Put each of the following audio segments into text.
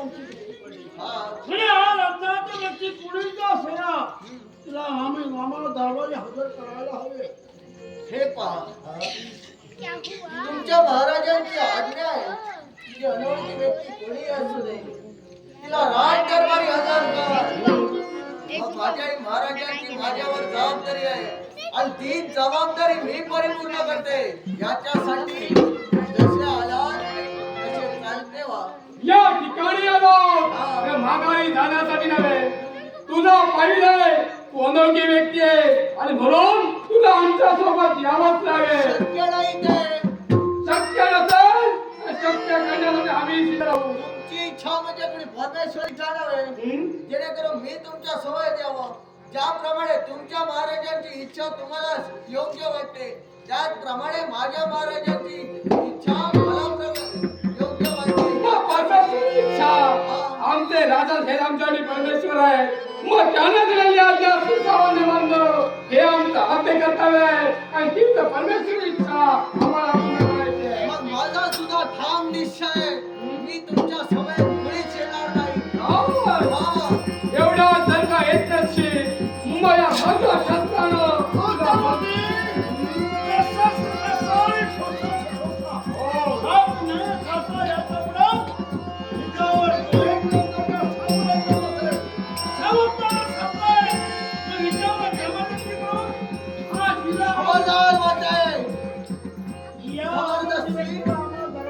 हा व्यक्ती कुणी का असेना. तिला आम्ही आम्हाला हजर करायला हवे. हे पहा. तुमच्या महाराजांची आज्ञा आहे की अनोळखी व्यक्ती कोणी असू तिला राज दरबारी हजर करा. माझ्या महाराजांची माझ्यावर जबाबदारी आहे. आणि ती जबाबदारी मी परिपूर्ण करते. याच्या माघारी जाण्यासाठी नव्हे. तुला पाहिलंय तू अनोळखी व्यक्ती आहे. आणि म्हणून तुला आमच्यासोबत यावंच लागेल. शक्य नसेल शक्य करण्यासाठी आम्ही इथे राहू. तुमची इच्छा म्हणजे कोणी परमेश्वर इच्छा नव्हे जेणेकरून मी तुमच्यासोबत यावं. ज्याप्रमाणे तुमच्या महाराजांची इच्छा तुम्हाला योग्य वाटते त्याचप्रमाणे माझ्या महाराजांची इच्छा आमचे राजा हे आमच्यासाठी परमेश्वर आहे. मग त्याने दिलेली आज्ञा सुसावाने मानणं हे आमचं आद्य कर्तव्य आहे. आणि तीच परमेश्वर इच्छा आम्हाला.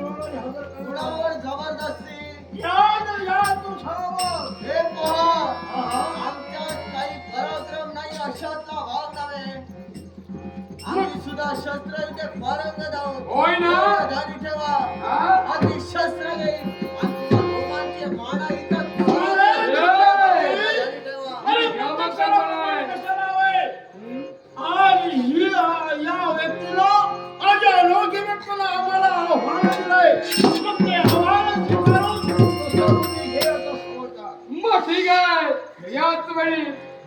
कुणावर जबरदस्ती हे पहा आमच्यात काही पराक्रम नाही अशातला भाग नव्हे. आम्ही सुद्धा शस्त्र इथे होय ना? एवढं ध्यानी ठेवा. हा? वेळी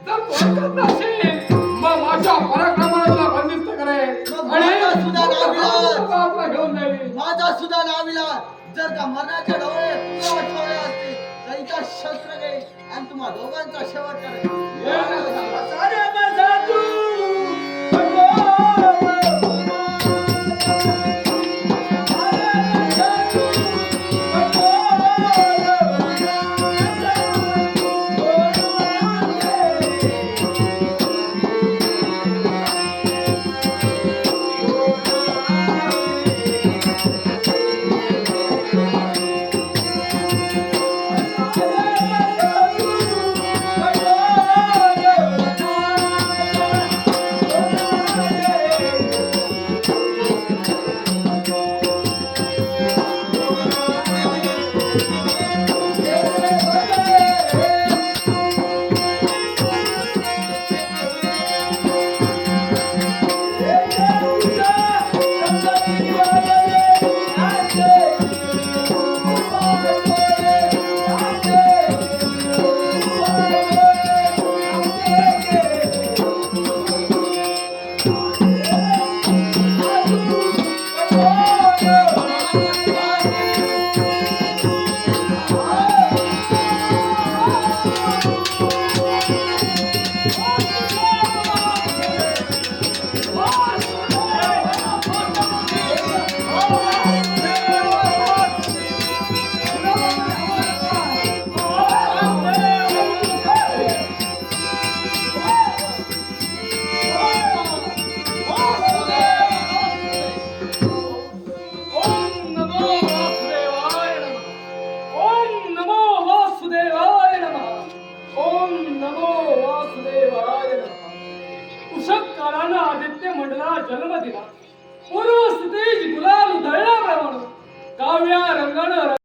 जर तू ऐकत नसेल मग माझ्या पराक्रमाला बंदिस्त करेल. आणि सुद्धा घेऊन जाईल. माझा सुद्धा नाविला. जर का मरणाचे डोळे तुला आठवले असते शस्त्र घेईन आणि तुम्हा दोघांचा शेवट करेन Thank काळानं आदित्य मंडळाला जन्म दिला. पूर्व स्थितीत गुलाल उधळल्याप्रमाणे काव्या रंगानं